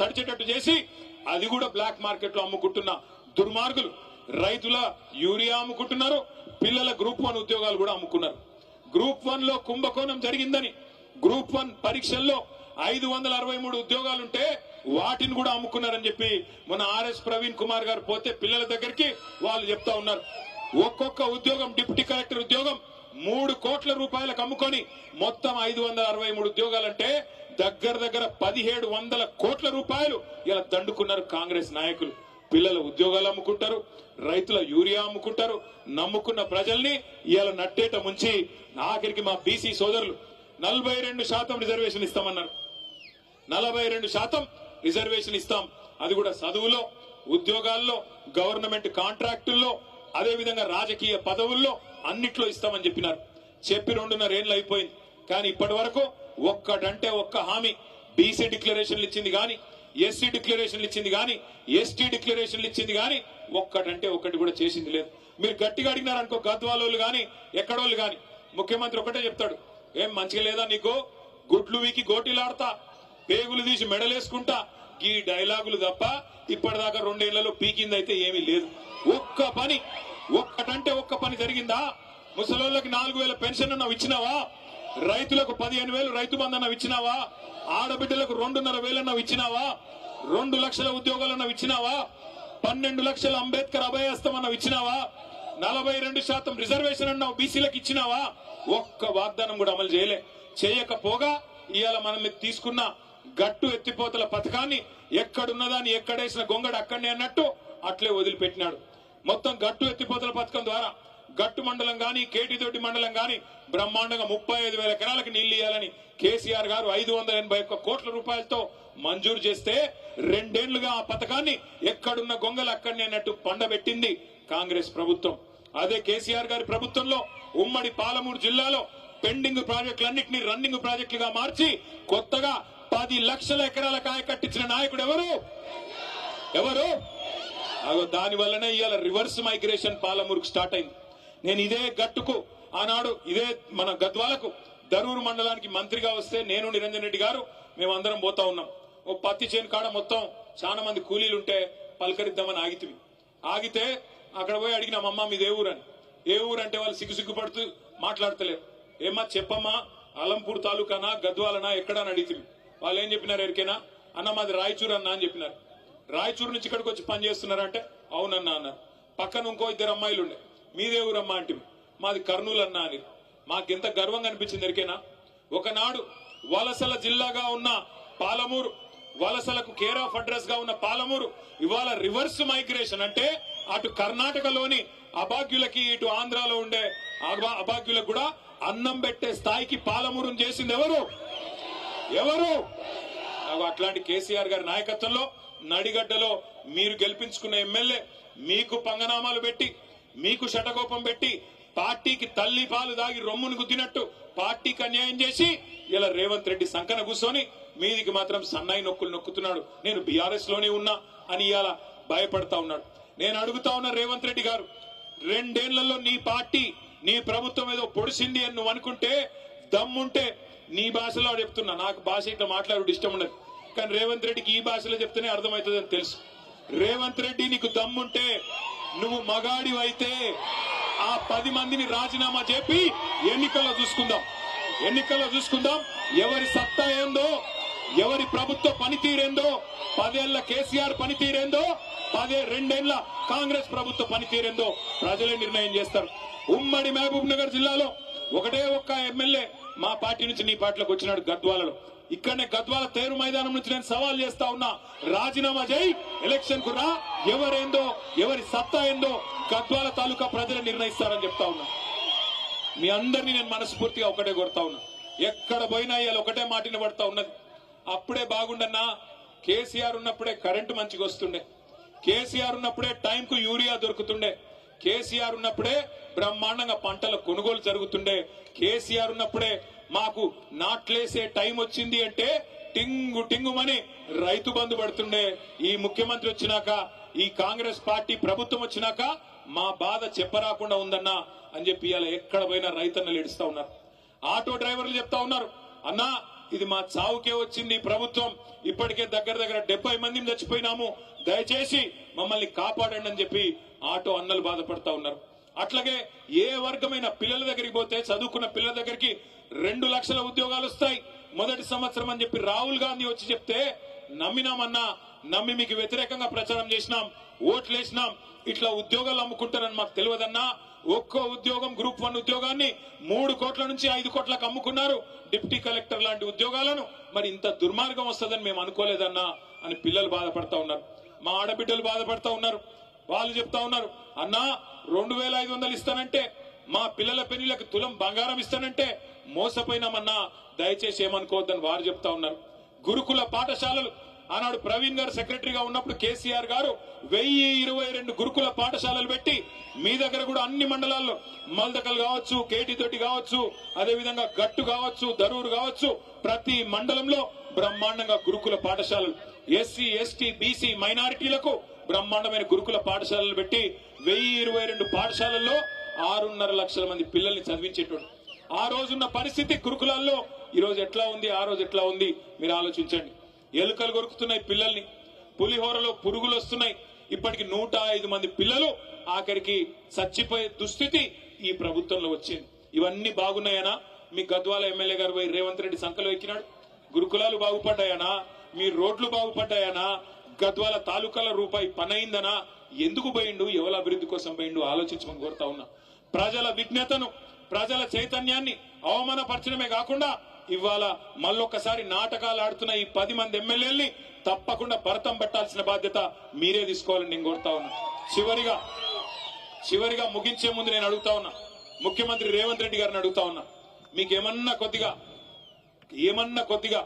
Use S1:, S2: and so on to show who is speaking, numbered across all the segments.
S1: తడిచేటట్టు చేసి అది కూడా బ్లాక్ మార్కెట్లో అమ్ముకుంటున్న దుర్మార్గులు. రైతుల యూరియా అమ్ముకుంటున్నారు పిల్లల గ్రూప్ వన్ ఉద్యోగాలు కూడా అమ్ముకున్నారు. గ్రూప్ వన్లో కుంభకోణం జరిగిందని గ్రూప్ వన్ పరీక్షల్లో ఐదు వందల అరవై మూడు ఉద్యోగాలుంటే వాటిని కూడా అమ్ముకున్నారని చెప్పి మన ఆర్ఎస్ ప్రవీణ్ కుమార్ గారు పోతే పిల్లల దగ్గరికి వాళ్ళు చెప్తా ఉన్నారు. ఒక్కొక్క ఉద్యోగం డిప్యూటీ కలెక్టర్ ఉద్యోగం మూడు కోట్ల రూపాయలకు అమ్ముకొని మొత్తం ఐదు వందల అరవై మూడు ఉద్యోగాలంటే దగ్గర దగ్గర పదిహేడు వందల కోట్ల రూపాయలు ఇలా దండుకున్నారు కాంగ్రెస్ నాయకులు. పిల్లల ఉద్యోగాలు అమ్ముకుంటారు రైతుల యూరియా అమ్ముకుంటారు నమ్ముకున్న ప్రజల్ని ఇలా నట్టేట ముంచి ఆఖరికి మా బీసీ సోదరులు నలభై రెండు శాతం రిజర్వేషన్ ఇస్తామన్నారు. నలభై రెండు శాతం రిజర్వేషన్ ఇస్తాం. అది కూడా చదువులో ఉద్యోగాల్లో గవర్నమెంట్ కాంట్రాక్టుల్లో అదే విధంగా రాజకీయ పదవుల్లో అన్నిట్లో ఇస్తామని చెప్పినారు. చెప్పి రెండున్నర ఏళ్ళు అయిపోయింది. కానీ ఇప్పటి వరకు ఒక్కటంటే ఒక్క హామీ. బీసీ డిక్లరేషన్లు ఇచ్చింది కానీ ఎస్సీ డిక్లరేషన్లు ఇచ్చింది కానీ ఎస్టీ డిక్లరేషన్లు ఇచ్చింది కానీ ఒక్కటంటే ఒక్కటి కూడా చేసింది లేదు. మీరు గట్టిగా అడిగినారనుకో గద్వాలోళ్ళు కానీ ఎక్కడోళ్ళు కానీ ముఖ్యమంత్రి ఒకటే చెప్తాడు ఏం మంచిగా లేదా నీకు? గుడ్లు వీకి గోటీలాడతా పేగులు తీసి మెడలేసుకుంటా ఈ డైలాగులు తప్ప ఇప్పటిదాకా రెండేళ్ళలో పీకిందైతే ఏమీ లేదు. ఒక్క పని ఒక్కటంటే ఒక్క పని జరిగిందా? ముసలోళ్ళకి నాలుగు వేల పెన్షన్ అన్నావు ఇచ్చినావా? రైతులకు పదిహేను వేలు రైతు బంధనం ఇచ్చినావా? ఆడబిడ్డలకు రెండున్నర వేలన్న ఇచ్చినావా? రెండు లక్షల ఉద్యోగాలు ఇచ్చినావా? పన్నెండు లక్షల అంబేద్కర్ అభయస్తం అన్న ఇచ్చినావా? నలభై రెండు శాతం రిజర్వేషన్ అన్నావు బీసీలకు ఇచ్చినావా? ఒక్క వాగ్దానం కూడా అమలు చేయలే. చేయకపోగా ఇవాళ మనం తీసుకున్న గట్టు ఎత్తిపోతల పథకాన్ని ఎక్కడున్నదాన్ని ఎక్కడేసిన గొంగడు అక్కడనే అన్నట్టు అట్లే వదిలిపెట్టినాడు. మొత్తం గట్టు ఎత్తిపోతల పథకం ద్వారా గట్టు మండలం గాని కేటితోటి మండలం గాని బ్రహ్మాండంగా ముప్పై ఐదు వేల ఎకరాలకు నీళ్ళు ఇవ్వాలని కేసీఆర్ గారు ఐదు వందల ఎనభై ఒక్క కోట్ల రూపాయలతో మంజూరు చేస్తే రెండేళ్ళుగా ఆ పథకాన్ని ఎక్కడున్న గొంగలు అక్కడనే అన్నట్టు పండబెట్టింది కాంగ్రెస్ ప్రభుత్వం. అదే కేసీఆర్ గారి ప్రభుత్వంలో ఉమ్మడి పాలమూరు జిల్లాలో పెండింగ్ ప్రాజెక్టులన్నింటినీ రన్నింగ్ ప్రాజెక్టులుగా మార్చి కొత్తగా పది లక్షల ఎకరాల కాయ కట్టించిన నాయకుడు ఎవరు? ఎవరు? అగో దాని వల్లనే ఇవాళ రివర్స్ మైగ్రేషన్ పాలమూరుకు స్టార్ట్ అయింది. నేను ఇదే గట్టుకు ఆనాడు ఇదే మన గద్వాలకు దరూరు మండలానికి మంత్రిగా వస్తే నేను నిరంజన్ రెడ్డి గారు మేమందరం పోతా ఉన్నాం. ఓ పత్తి చేను కాడ మొత్తం చాలా మంది కూలీలు ఉంటే పలకరిద్దామని ఆగితివి ఆగితే అక్కడ పోయి అడిగిన అమ్మ మీది ఏ ఊరని? ఏ ఊరు? అంటే వాళ్ళు సిగ్గు సిగ్గుపడుతూ మాట్లాడతలేరు. ఏమ్మా చెప్పమ్మా అలంపూర్ తాలూకానా గద్వాలనా ఎక్కడని అడిగితివి వాళ్ళు ఏం చెప్పినారు ఎరికైనా? అన్న మాది రాయచూరు అన్న అని చెప్పినారు. రాయచూరు నుంచి ఇక్కడికి వచ్చి పని చేస్తున్నారంటే? అవునన్నా అన్నారు. పక్కన ఇంకో ఇద్దరు అమ్మాయిలు ఉండే మీదే ఊరమ్మా అంటే మాది కర్నూలు అన్నా అని. మాకెంత గర్వంగా అనిపించింది ఎరికేనా? ఒకనాడు వలసల జిల్లాగా ఉన్న పాలమూరు వలసలకు కేర్ ఆఫ్ అడ్రస్గా ఉన్న పాలమూరు ఇవాళ రివర్స్ మైగ్రేషన్ అంటే అటు కర్ణాటకలోని అభాగ్యులకి ఇటు ఆంధ్రాలో ఉండే అభాగ్యులకు కూడా అన్నం పెట్టే స్థాయికి పాలమూరు చేసింది ఎవరు? ఎవరు? నాకు అట్లాంటి కేసీఆర్ గారి నాయకత్వంలో నడిగడ్డలో మీరు గెలిపించుకున్న ఎమ్మెల్యే మీకు పంగనామాలు పెట్టి మీకు శటకోపం పెట్టి పార్టీకి తల్లి పాలు దాగి రొమ్మును గుద్దినట్టు పార్టీకి అన్యాయం చేసి ఇలా రేవంత్ రెడ్డి సంకన కూర్చొని మీదికి మాత్రం సన్నాయి నొక్కులు నొక్కుతున్నాడు. నేను బీఆర్ఎస్లోనే ఉన్నా అని ఇలా భయపడతా ఉన్నాడు. నేను అడుగుతా ఉన్నా రేవంత్ రెడ్డి గారు రెండేళ్ళలో నీ పార్టీ నీ ప్రభుత్వం ఏదో పొడిసింది అని నువ్వు అనుకుంటే దమ్ముంటే నీ భాషలో చెప్తున్నా. నాకు భాష ఇట్లా మాట్లాడు ఇష్టం ఉండదు. కానీ రేవంత్ రెడ్డికి ఈ భాషలో చెప్తేనే అర్థమవుతుంది తెలుసు. రేవంత్ రెడ్డి నీకు దమ్ముంటే నువ్వు మగాడివైతే అయితే ఆ పది మందిని రాజీనామా చెప్పి ఎన్నికల్లో చూసుకుందాం. ఎన్నికల్లో చూసుకుందాం. ఎవరి సత్తా ఏందో ఎవరి ప్రభుత్వ పనితీరేందో పదేళ్ళ కేసీఆర్ పనితీరేందో పదే రెండేళ్ళ కాంగ్రెస్ ప్రభుత్వ పనితీరేందో ప్రజలే నిర్ణయం చేస్తారు. ఉమ్మడి మహబూబ్ నగర్ జిల్లాలో ఒకటే ఒక్క ఎమ్మెల్యే మా పార్టీ నుంచి నీ పార్టీలోకి వచ్చినాడు గద్వాలలో. ఇక్కడనే గద్వాల తేరు మైదానం నుంచి నేను సవాల్ చేస్తా ఉన్నా. రాజీనామా చేయి ఎలక్షన్కు రా. ఎవరేందో ఎవరి సత్తా ఏందో గద్వాల తాలూకా ప్రజలు నిర్ణయిస్తారని చెప్తా ఉన్నా. మీ అందరినీ నేను మనస్ఫూర్తిగా ఒకటే కొడతా ఉన్నా. ఎక్కడ పోయినా ఇవాళ ఒకటే మాట పడతా ఉన్నది. అప్పుడే బాగుండన్నా కేసీఆర్ ఉన్నప్పుడే కరెంటు మంచిగా వస్తుండే. కేసీఆర్ ఉన్నప్పుడే టైంకు యూరియా దొరుకుతుండే. కేసీఆర్ ఉన్నప్పుడే బ్రహ్మాండంగా పంటల కొనుగోలు జరుగుతుండే. కేసీఆర్ ఉన్నప్పుడే మాకు నాట్లేసే టైం వచ్చింది అంటే టింగు టింగుమని రైతు బంధు పడుతుండే. ఈ ముఖ్యమంత్రి వచ్చినాక ఈ కాంగ్రెస్ పార్టీ ప్రభుత్వం వచ్చినాక మా బాధ చెప్పరాకుండా ఉందన్నా అని చెప్పి ఇలా ఎక్కడ పోయినా రైతన్నలు ఏడుస్తా ఉన్నారు. ఆటో డ్రైవర్లు చెప్తా ఉన్నారు అన్నా ఇది మా చావుకే వచ్చింది ప్రభుత్వం. ఇప్పటికే దగ్గర దగ్గర డెబ్బై మంది చచ్చిపోయినాము. దయచేసి మమ్మల్ని కాపాడండి అని చెప్పి ఆటో అన్నలు బాధపడతా ఉన్నారు. అట్లాగే ఏ వర్గమైన పిల్లల దగ్గరికి పోతే చదువుకున్న పిల్లల దగ్గరికి రెండు లక్షల ఉద్యోగాలు వస్తాయి. మొదటి సంవత్సరం అని చెప్పి రాహుల్ గాంధీ వచ్చి చెప్తే నమ్మినామన్నా నమ్మి మీకు వ్యతిరేకంగా ప్రచారం చేసినాం ఓట్లు వేసినాం ఇట్లా ఉద్యోగాలు అమ్ముకుంటారని మాకు తెలియదన్నా ఒక్కో ఉద్యోగం గ్రూప్ వన్ ఉద్యోగాన్ని మూడు కోట్ల నుంచి ఐదు కోట్లకు అమ్ముకున్నారు డిప్యూటీ కలెక్టర్ లాంటి ఉద్యోగాలను. మరి ఇంత దుర్మార్గం వస్తుందని మేము అనుకోలేదన్నా అని పిల్లలు బాధపడతా ఉన్నారు. మా ఆడబిడ్డలు బాధపడతా ఉన్నారు. వాళ్ళు చెప్తా ఉన్నారు అన్నా రెండు వేల ఐదు వందలు ఇస్తానంటే మా పిల్లల పెళ్ళిలకు తులం బంగారం ఇస్తానంటే మోసపోయినామన్నా దయచేసి ఏమనుకోవద్దని వారు చెప్తా ఉన్నారు. గురుకుల పాఠశాలలు ఆనాడు ప్రవీణ్ గారు సెక్రటరీగా ఉన్నప్పుడు కేసీఆర్ గారు వెయ్యి ఇరవై రెండు గురుకుల పాఠశాలలు పెట్టి మీ దగ్గర కూడా అన్ని మండలాల్లో మల్దకల్ కావచ్చు కేటీతోటి కావచ్చు అదేవిధంగా గట్టు కావచ్చు దరూరు కావచ్చు ప్రతి మండలంలో బ్రహ్మాండంగా గురుకుల పాఠశాలలు ఎస్సీ ఎస్టీ బీసీ మైనారిటీలకు బ్రహ్మాండమైన గురుకుల పాఠశాలలు పెట్టి వెయ్యి ఇరవై రెండు పాఠశాలల్లో ఆరున్నర లక్షల మంది పిల్లల్ని చదివించేటోడు ఆ రోజున్న పరిస్థితి గురుకులాల్లో ఈ రోజు ఎట్లా ఉంది ఆ రోజు ఎట్లా ఉంది మీరు ఆలోచించండి. ఎలుకలు కొరుకుతున్నాయి పిల్లల్ని పులిహోరలో పురుగులు వస్తున్నాయి. ఇప్పటికి నూట ఐదు మంది పిల్లలు ఆఖరికి చచ్చిపోయే దుస్థితి ఈ ప్రభుత్వంలో వచ్చింది. ఇవన్నీ బాగున్నాయనా? మీ గద్వాల ఎమ్మెల్యే గారు రేవంత్ రెడ్డి సంఖలో ఎక్కినాడు. గురుకులాలు బాగుపడ్డాయనా? మీ రోడ్లు బాగుపడ్డాయనా? గద్వాల తాలూకాల రూపాయి పనైందనా? ఎందుకు పోయిండు? ఎవల అభివృద్ధి కోసం పోయిండు? ఆలోచించమని కోరుతా ఉన్నా. ప్రజల విజ్ఞతను ప్రజల చైతన్యాన్ని అవమానపరచడమే కాకుండా ఇవాళ మళ్ళొక్కసారి నాటకాలు ఆడుతున్న ఈ పది మంది ఎమ్మెల్యేల్ని తప్పకుండా భరతం పట్టాల్సిన బాధ్యత మీరే తీసుకోవాలని నేను కోరుతా ఉన్నా. చివరిగా చివరిగా ముగించే ముందు నేను అడుగుతా ఉన్నా. ముఖ్యమంత్రి రేవంత్ రెడ్డి గారిని అడుగుతా ఉన్నా. మీకేమన్నా కొద్దిగా ఏమన్నా కొద్దిగా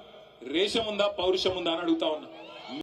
S1: రేషం ఉందా పౌరుషం ఉందా అని అడుగుతా ఉన్నా.